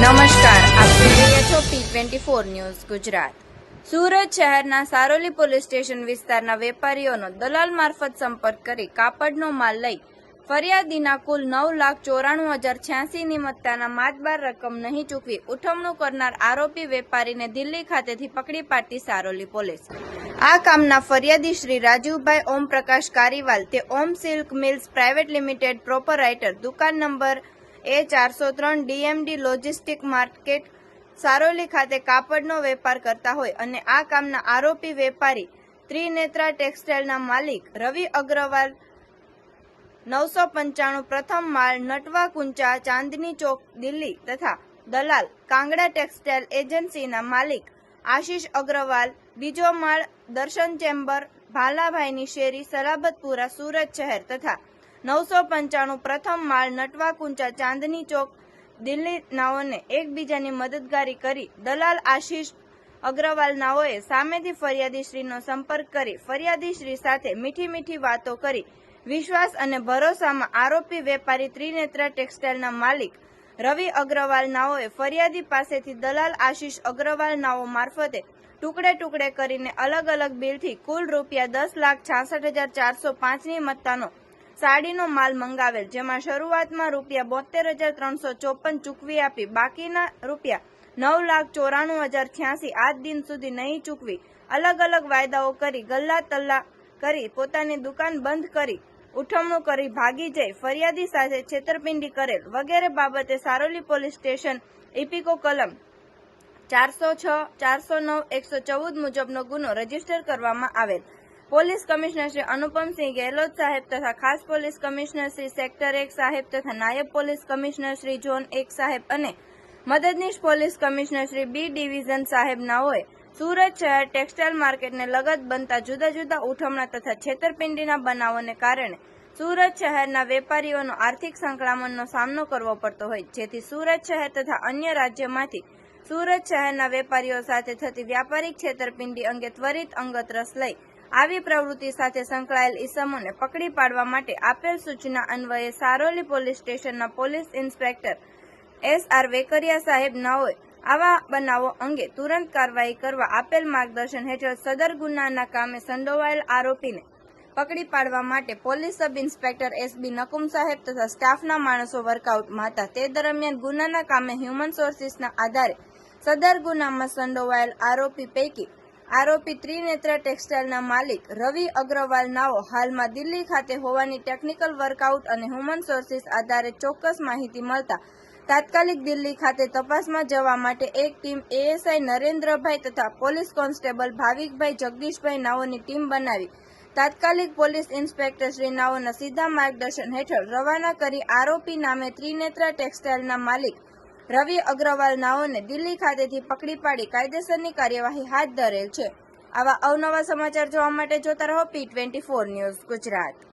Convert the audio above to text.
નમસ્કાર આપ જોઈ રહ્યા છો P twenty four news Gujarat. Surat શહેરના સારોલી પોલીસ સ્ટેશન વિસ્તારના વેપારીઓનો દલાલ મારફત સંપર્ક કરી કાપડનો માલ લઈ ફરિયાદીના કુલ નવ લાખ ચોરાણું હજાર છ્યાસી ની મત્તાના માતબાર રકમ નહીં ચૂકવી ઉઠમણું કરનાર આરોપી વેપારીને દિલ્હી ખાતેથી પકડી પાડતી સારોલી પોલીસ. આ કામના ફરિયાદી શ્રી રાજુભાઈ ઓમ પ્રકાશ કારીવાલ તે Om silk mills private limited proprietor દુકાન નંબર એ ચારસો ત્રણ ડીએમડી લોજિસ્ટિક માર્કેટ સારોલી ખાતે કાપડનો વેપાર કરતા હોય અને આ કામના આરોપી વેપારી ત્રિનેત્રા ટેક્સટાઇલના માલિક રવિ અગ્રવાલ, નવસો પંચાણું પ્રથમ માળ નટવા કુંચા, ચાંદની ચોક, દિલ્હી તથા દલાલ કાંગડા ટેક્સટાઇલ એજન્સીના માલિક આશીષ અગ્રવાલ, બીજો માળ દર્શન ચેમ્બર, ભાલાભાઈની શેરી, સલાબતપુરા, સુરત શહેર તથા નવસો પંચાણું પ્રથમ માળ નટવા કુંચા ચાંદની ચોક દિલ્હી નાઓને એકબીજાની મદદગારી કરી. દલાલ આશીષ અગ્રવાલ નાઓએ સામેથી ફરિયાદીશ્રીનો સંપર્ક કરી. ફરિયાદીશ્રી સાથે મીઠી મીઠી વાતો કરી. વિશ્વાસ અને ભરોસામાં આરોપી વેપારી ત્રિનેત્રા ટેક્સટાઇલના માલિક રવિ અગ્રવાલ નાઓએ ફરિયાદી પાસેથી દલાલ આશીષ અગ્રવાલ નાઓ મારફતે ટુકડે ટુકડે કરીને અલગ અલગ બિલથી કુલ રૂપિયા દસ લાખ છાસઠ હજાર ચારસો પાંચની મત્તાનો સાડીનો માલ મંગાવેલ, જેમાં શરૂઆતમાં રૂપિયા બોતેર હજાર ત્રણસો ચોપન ચૂકવી આપી, બાકીના રૂપિયા નવ લાખ ચોરાણું હજાર છ્યાસી આજ દિન સુધી નહીં ચૂકવી. અલગ અલગ વાયદાઓ કરી, ગલ્લા તલ્લા કરી, પોતાની દુકાન બંધ કરી, ઉઠમણું કરી, ભાગી જઈ, ફરિયાદી સાથે છેતરપિંડી કરેલ. વગેરે બાબતે સારોલી પોલીસ સ્ટેશન ઇપિકો કલમ ચારસો છ, ચારસો નવ, એકસો ચૌદ મુજબનો ગુનો રજિસ્ટર કરવામાં આવેલ. પોલીસ કમિશનર શ્રી અનુપમસિંહ ગેહલોત સાહેબ તથા ખાસ પોલીસ કમિશનર શ્રી સેક્ટર એક સાહેબ તથા નાયબ પોલીસ કમિશનર શ્રી ઝોન એક સાહેબ અને મદદનીશ police commissioner Shri B division સાહેબનાઓએ Surat શહેર ટેક્સટાઇલ માર્કેટને લગત બનતા જુદા જુદા ઉઠમણા તથા છેતરપિંડીના બનાવોને કારણે સુરત શહેરના વેપારીઓનો આર્થિક સંકળામણનો સામનો કરવો પડતો હોય. જેથી સુરત શહેર તથા અન્ય રાજ્યમાંથી સુરત શહેરના વેપારીઓ સાથે થતી વ્યાપારિક છેતરપિંડી અંગે ત્વરિત અંગત રસ લઈ આવી પ્રવૃત્તિ સાથે સંકળાયેલ ઇસમોને પકડી પાડવા માટે આપેલ સૂચના અન્વયે સારોલી પોલીસ સ્ટેશનના police inspector S R Vekaria સાહેબ નાઓએ આવા બનાવો અંગે તુરંત કાર્યવાહી કરવા આપેલ માર્ગદર્શન હેઠળ સદર ગુનાના કામે સંડોવાયેલ આરોપીને પકડી પાડવા માટે police sub inspector SB Nakum સાહેબ તથા સ્ટાફના માણસો વર્કઆઉટમાં હતા તે દરમિયાન ગુનાના કામે હ્યુમન સોર્સિસના આધારે સદર ગુનામાં સંડોવાયેલ આરોપી પૈકી આરોપી ત્રિનેત્ર ટેક્સટાઇલના માલિક રવિ અગ્રવાલ નાઓ હાલમાં દિલ્હી ખાતે હોવાની ટેકનિકલ વર્કઆઉટ અને હ્યુમન સોર્સિસ આધારે ચોક્કસ માહિતી મળતા તાત્કાલિક દિલ્હી ખાતે તપાસમાં જવા માટે એક ટીમ એએસઆઈ નરેન્દ્રભાઈ તથા પોલીસ કોન્સ્ટેબલ ભાવિકભાઈ જગદીશભાઈ નાઓની ટીમ બનાવી તાત્કાલિક પોલીસ ઇન્સ્પેક્ટર શ્રી નાઓના સીધા માર્ગદર્શન હેઠળ રવાના કરી આરોપી નામે ત્રિનેત્રા ટેક્સટાઇલના માલિક રવિ અગ્રવાલ નાઓને દિલ્હી ખાતેથી પકડી પાડી કાયદેસરની કાર્યવાહી હાથ ધરેલ છે. આવા અવનવા સમાચાર જોવા માટે જોતા રહો P twenty four news Gujarat.